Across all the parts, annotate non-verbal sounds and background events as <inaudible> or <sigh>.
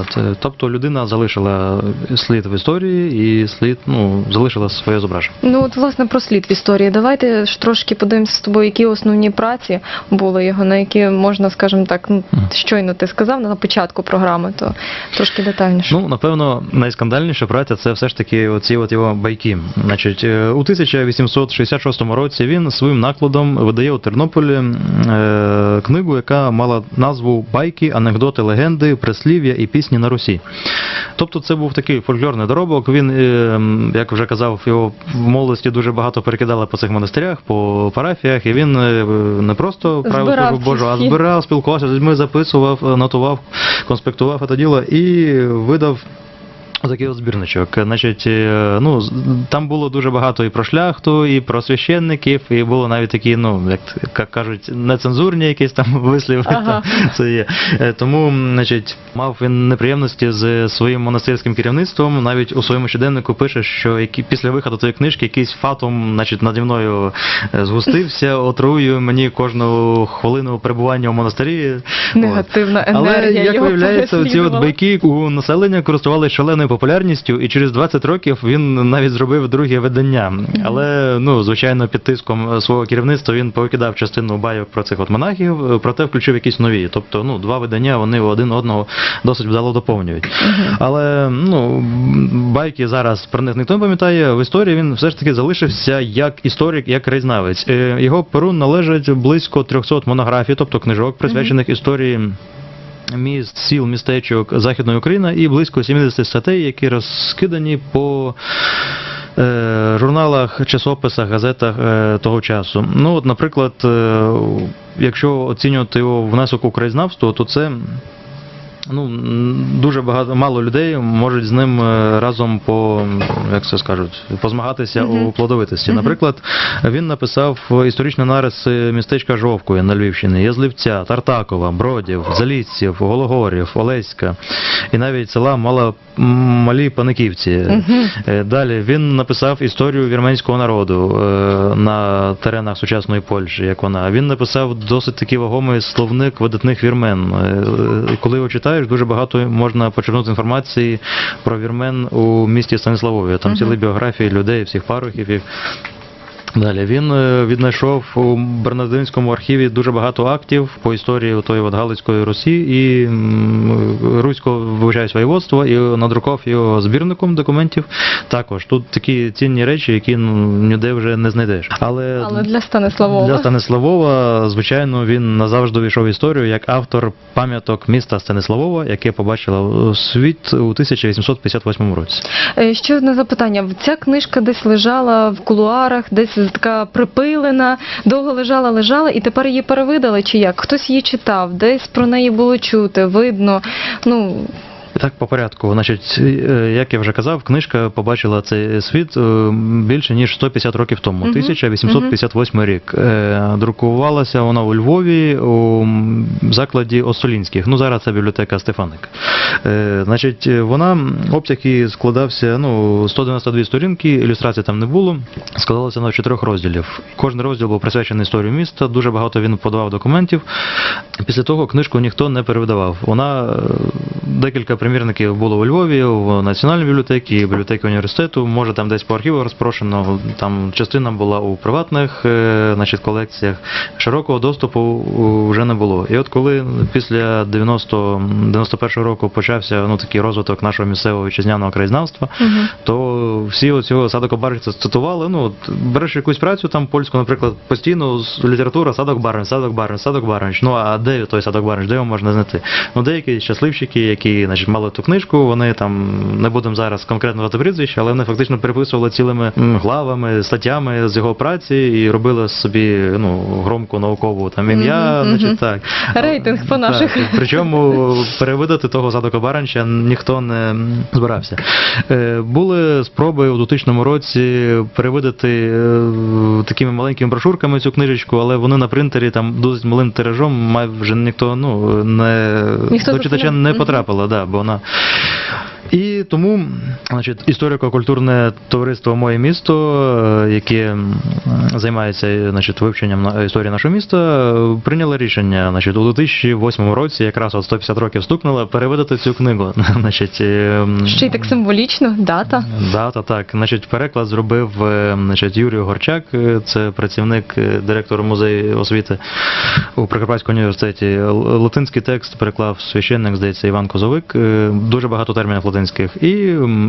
От, е, тобто людина залишила слід в історії і слід ну, залишила своє зображення. Ну от власне про слід в історії. Давайте ж трошки подивимося з тобою, які основні праці були його, на які можна, скажімо так, ну щойно ти сказав на початку програми, то трошки детальніше. Ну, напевно, найскандальніша праця це все ж таки оці от його байки. Значить, е, у 1866 році він своїм накладом видає у Тернополі е, книгу, яка мала назву Байки, анекдоти, легенди, прислів'я і пісні на Русі. Тобто це був такий фольклорний доробок. Він, е, як вже казав, його в молодості дуже багато перекидали по цих монастирях, по парафіях, і він е, не просто правив службу Божу, а збирав, спілкувався з людьми, записував, е, нотував, конспектував це діло і видав. Такий от збірничок. Значить, е, ну, там було дуже багато і про шляхту, і про священників, і було навіть такі, ну, як кажуть, нецензурні якісь там <laughs> висліви. Ага. Там, це є. Е, Тому, значить, мав він неприємності з своїм монастирським керівництвом. Навіть у своєму щоденнику пише, що які, після виходу цієї книжки якийсь фатум, значить, наді мною е, згустився, <laughs> отруює мені кожну хвилину перебування у монастирі. Негативна Але як його виявляється, ці от байки у населення користувалися шаленою популярністю, і через 20 років він навіть зробив друге видання. Але ну звичайно, під тиском свого керівництва він повикидав частину байок про цих от монахів, проте включив якісь нові. Тобто, ну два видання вони один одного досить вдало доповнюють. Але ну байки зараз про них ніхто не пам'ятає. В історії він все ж таки залишився як історик, як краєзнавець. Е, Його перу належать близько 300 монографій, тобто книжок, присвячених історії. Міст, сіл, містечок Західної України і близько 70 статей, які розкидані по е, журналах, часописах, газетах е, того часу. Ну, от, наприклад, е, якщо оцінювати його внесок у краєзнавство, то це ну, дуже багато мало людей можуть з ним е, разом по як це скажуть, позмагатися Мгм. у плодовитості. Мгм. Наприклад, він написав історичний нарис містечка Жовкої на Львівщині, Язливця, Тартакова, Бродів, Залісців, Гологорів, Олеська і навіть села Мала Малі Паниківці. Мгм. Е, Далі він написав історію вірменського народу е, на теренах сучасної Польщі, як вона. Він написав досить такий вагомий словник видатних вірмен. Коли його читаєш, дуже багато можна почерпнути інформації про вірмен у місті Станіславові. Там Мгм. цілі біографії людей, всіх парохів. Далі він е, віднайшов у Бернардинському архіві дуже багато актів по історії тої от Галицької Русі і Руського вибачаюсь, воєводства і надрукував його збірником документів. Також тут такі цінні речі, які ну, ніде вже не знайдеш. Але, Але для Станиславова. для Станиславова, звичайно, він назавжди війшов в історію як автор пам'яток міста Станиславова, яке побачила світ у 1858 році. Е, Ще одне запитання. Ця книжка десь лежала в кулуарах, десь така припилена, довго лежала, лежала, і тепер її перевидали чи як? Хтось її читав, десь про неї було чути, видно. Ну, Так, по порядку. Значить, е, як я вже казав, книжка побачила цей світ е, більше ніж 150 років тому, Мгм. 1858 рік. Е, Друкувалася вона у Львові у закладі Осолінських. Ну зараз це бібліотека Стефаник. Значить, вона обсяг її складався ну 192 сторінки, ілюстрацій там не було. Складалася на чотирьох розділів. Кожен розділ був присвячений історії міста. Дуже багато він подавав документів. Після того книжку ніхто не перевидавав. Вона декілька примірників було у Львові, в Національній бібліотеці, бібліотеки університету. Може там десь по архіву розпрошено. Там частина була у приватних е, значить, колекціях. Широкого доступу вже не було. І от коли після 90, 91 року почався ну, такий розвиток нашого місцевого вітчизняного краєзнавства, Мгм. то всі оцього садок Баранця цитували. Ну, от береш якусь працю там польську, наприклад, постійно література садок Баранч, садок Баранч, садок Баранч. Ну а де той садок Баранч, де його можна знайти? Ну, деякі щасливчики, які значить, мали ту книжку, вони там не будемо зараз конкретно дати прізвища, але вони фактично переписували цілими главами, статтями з його праці і робили собі ну, громку наукову там ім'я, Мгм, мгм. значить так. Рейтинг по наших. Так, причому перевидати того Садока Баранча ніхто не збирався. Е, Були спроби у 2000 році перевидати е, такими маленькими брошурками цю книжечку, але вони на принтері там досить малим тиражом майже ніхто ну, не, Ніхто до читача не- Мгм. Потрапила, да, бо вона. І тому, значить, історико-культурне товариство Моє місто, е, яке займається значить, вивченням історії нашого міста, е, прийняло рішення, значить, у 2008 році, якраз от 150 років стукнуло, перевидати цю книгу. <laughs> Значить, е, Ще й так символічно, дата. Дата, так. Значить, переклад зробив е, значить, Юрій Горчак, е, це працівник, е, директор музею освіти у Прикарпатському університеті. Латинський текст переклав священник, здається, Іван Козовик. Е, Дуже багато термінів латинських. І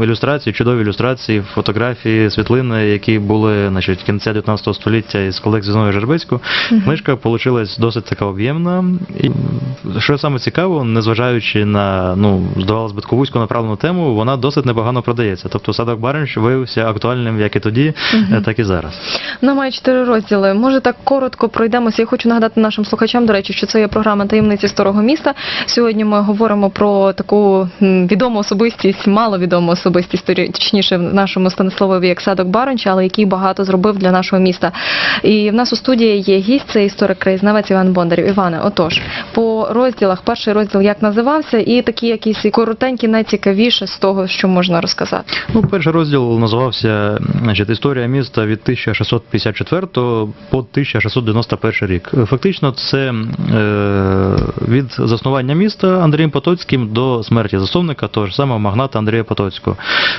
ілюстрації, чудові ілюстрації, фотографії, світлини, які були значить, кінця 19 століття із колекції Зіною Жербецьку. Книжка вийшла досить така об'ємна. І що саме цікаво, незважаючи на ну, здавалось би, таку направлену тему, вона досить непогано продається. Тобто садок Баренш виявився актуальним як і тоді, так і зараз. Вона має чотири розділи. Може так коротко пройдемося. Я хочу нагадати нашим слухачам, до речі, що це є програма таємниці старого міста. Сьогодні ми говоримо про таку відому особистість, маловідому особистість, точніше в нашому Станиславові, як садок Баронч, але який багато зробив для нашого міста. І в нас у студії є гість, це історик краєзнавець Іван Бондарів. Іване, отож, по розділах, перший розділ як називався, і такі якісь коротенькі, найцікавіше з того, що можна розказати. Ну, перший розділ називався значить, Історія міста від 1654 по 1691 рік. Фактично, це е, від заснування міста Андрієм Потоцьким до смерті засновника того ж самого магната Андрія Потоцького.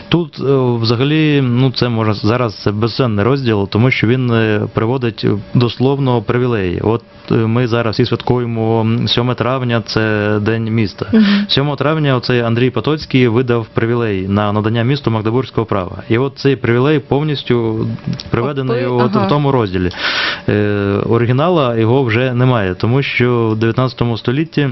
Тут е, взагалі, ну це може зараз це безцінний розділ, тому що він е, приводить дословно привілеї. От е, ми зараз всі святкуємо 7 травня, це день міста. 7 травня оцей Андрій Потоцький видав привілей на надання місту Магдебурзького права. І от цей привілей повністю приведений Опи- от ага. в тому розділі. Е, оригінала його вже немає, тому що в 19 столітті.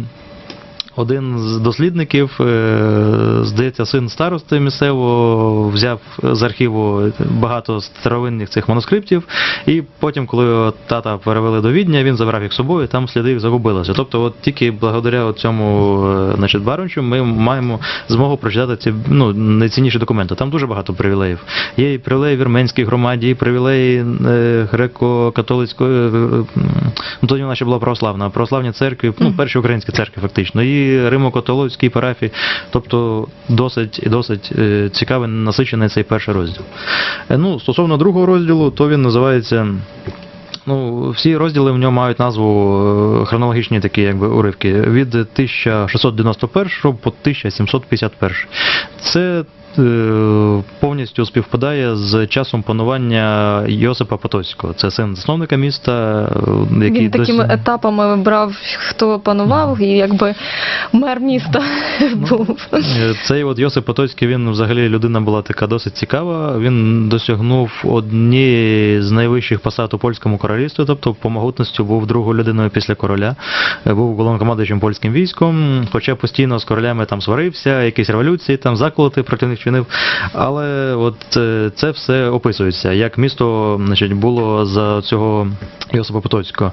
Один з дослідників, е, здається, син старости місцевого, взяв з архіву багато старовинних цих манускриптів, і потім, коли його тата перевели до Відня, він забрав їх з собою, там сліди їх загубилися. Тобто, от тільки благодаря цьому е, значить, барончу ми маємо змогу прочитати ці ну, найцінніші документи. Там дуже багато привілеїв. Є і привілеї вірменській громаді, і привілеї е, греко-католицької, ну тоді вона ще була православна, православні церкви, ну, перші українські церкви, фактично, і Римо-католицькій парафії. Тобто досить досить е, цікавий, насичений цей перший розділ. Е, Ну, стосовно другого розділу, то він називається. Ну, всі розділи в ньому мають назву е, хронологічні такі якби уривки від 1691 по 1751. Це повністю співпадає з часом панування Йосипа Потоцького. Це син засновника міста, е, який Він такими досі... етапами брав, хто панував, і якби мер міста <laughs> був. Е, Цей от Йосип Потоцький, він взагалі людина була така досить цікава. Він досягнув однієї з найвищих посад у польському королівстві, тобто по могутності був другою людиною після короля. Е, Був головнокомандуючим польським військом, хоча постійно з королями там сварився, якісь революції, там заколоти проти них чинив. Але от е, це все описується, як місто значить, було за цього Йосипа Потоцького.